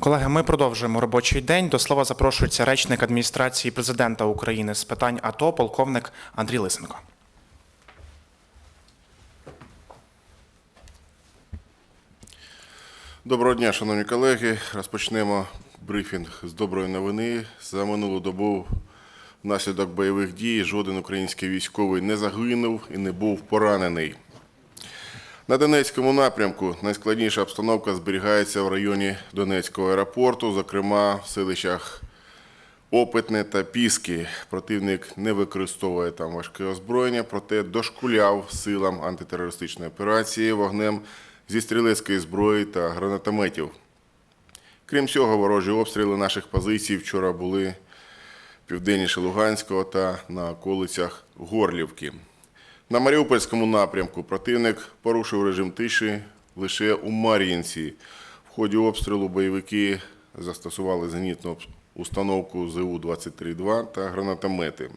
Колеги, ми продовжуємо робочий день. До слова запрошується речник адміністрації президента України з питань АТО, полковник Андрій Лисенко. Доброго дня, шановні колеги. Розпочнемо брифінг з доброї новини. За минулу добу внаслідок бойових дій жоден український військовий не загинув і не був поранений. На Донецькому напрямку найскладніша обстановка зберігається в районі Донецького аеропорту, зокрема в селищах Опитне та Піски. Противник не використовує там важке озброєння, проте дошкуляв силам антитерористичної операції вогнем зі стрілецької зброї та гранатометів. Крім цього, ворожі обстріли наших позицій вчора були південніше Луганського та на околицях Горлівки. На Маріупольському напрямку противник порушив режим тиші лише у Мар'їнці. В ході обстрілу бойовики застосували зенітну установку ЗУ-23-2 та гранатомети.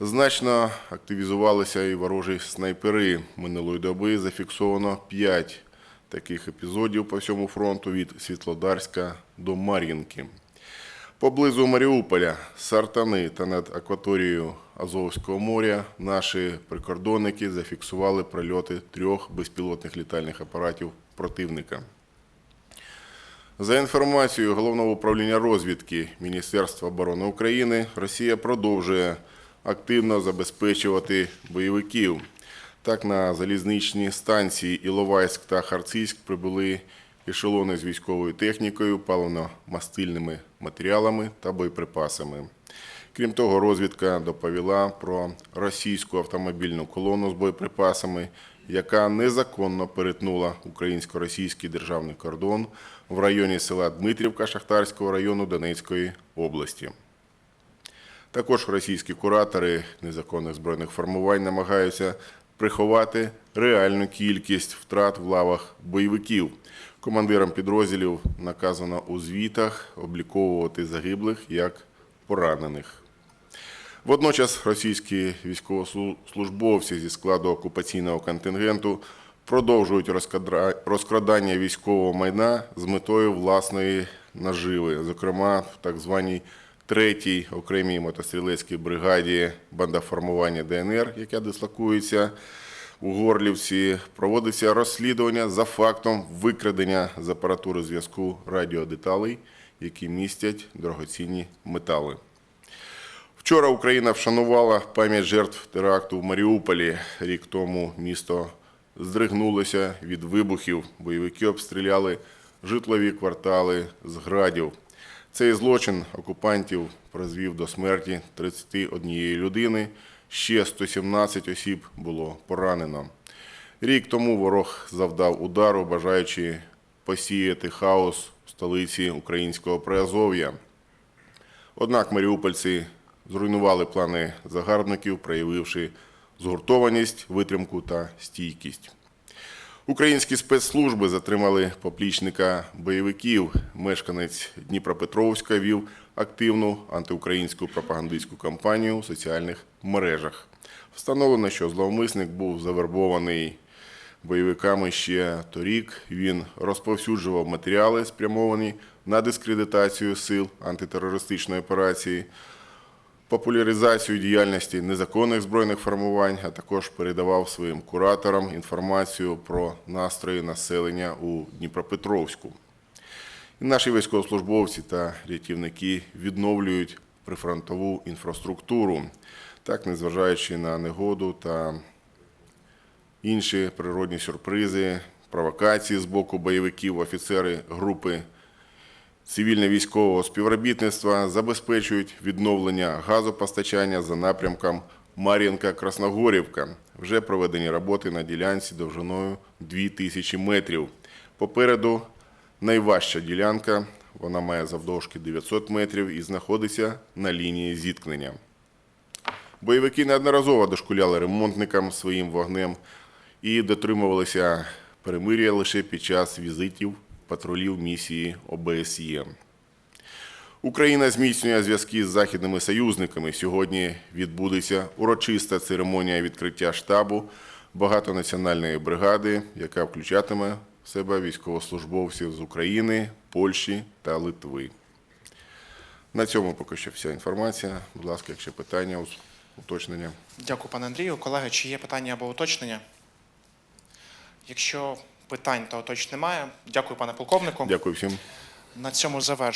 Значно активізувалися і ворожі снайпери. Минулої доби зафіксовано 5 таких епізодів по всьому фронту від Світлодарська до Мар'їнки. Поблизу Маріуполя, Сартани та над акваторією Азовського моря наші прикордонники зафіксували прильоти трьох безпілотних літальних апаратів противника. За інформацією Головного управління розвідки Міністерства оборони України, Росія продовжує активно забезпечувати бойовиків. Так, на залізничні станції Іловайськ та Харцизьк прибули ешелони з військовою технікою, паливно-мастильними матеріалами та боєприпасами. Крім того, розвідка доповіла про російську автомобільну колону з боєприпасами, яка незаконно перетнула українсько-російський державний кордон в районі села Дмитрівка Шахтарського району Донецької області. Також російські куратори незаконних збройних формувань намагаються приховати реальну кількість втрат в лавах бойовиків. Командирам підрозділів наказано у звітах обліковувати загиблих як поранених. Водночас російські військовослужбовці зі складу окупаційного контингенту продовжують розкрадання військового майна з метою власної наживи, зокрема в так званій третій окремій мотострілецькій бригаді бандаформування ДНР, яка дислокується у Горлівці, проводиться розслідування за фактом викрадення з апаратури зв'язку радіодеталей, які містять дорогоцінні метали. Вчора Україна вшанувала пам'ять жертв теракту в Маріуполі. Рік тому місто здригнулося від вибухів. Бойовики обстріляли житлові квартали з градів. Цей злочин окупантів призвів до смерті 31 людини. Ще 117 осіб було поранено. Рік тому ворог завдав удару, бажаючи посіяти хаос в столиці українського Приазов'я. Однак маріупольці зруйнували плани загарбників, проявивши згуртованість, витримку та стійкість. Українські спецслужби затримали поплічника бойовиків. Мешканець Дніпропетровська вів активну антиукраїнську пропагандистську кампанію у соціальних мережах. Встановлено, що зловмисник був завербований бойовиками ще торік. Він розповсюджував матеріали, спрямовані на дискредитацію сил антитерористичної операції, популяризацію діяльності незаконних збройних формувань, а також передавав своїм кураторам інформацію про настрої населення у Дніпропетровську. І наші військовослужбовці та рятівники відновлюють прифронтову інфраструктуру, так незважаючи на негоду та інші природні сюрпризи, провокації з боку бойовиків, офіцери групи цивільно-військового співробітництва забезпечують відновлення газопостачання за напрямком Мар'їнка-Красногорівка. Вже проведені роботи на ділянці довжиною 2000 метрів. Попереду найважча ділянка, вона має завдовжки 900 метрів і знаходиться на лінії зіткнення. Бойовики неодноразово дошкуляли ремонтникам своїм вогнем і дотримувалися перемир'я лише під час візитів патрулів місії ОБСЄ. Україна зміцнює зв'язки з західними союзниками. Сьогодні відбудеться урочиста церемонія відкриття штабу багатонаціональної бригади, яка включатиме себе військовослужбовців з України, Польщі та Литви. На цьому поки що вся інформація. Будь ласка, якщо питання, уточнення. Дякую, пане Андрію. Колеги, чи є питання або уточнення? Якщо питань та уточнень немає, дякую, пане полковнику. Дякую всім. На цьому завершуємо.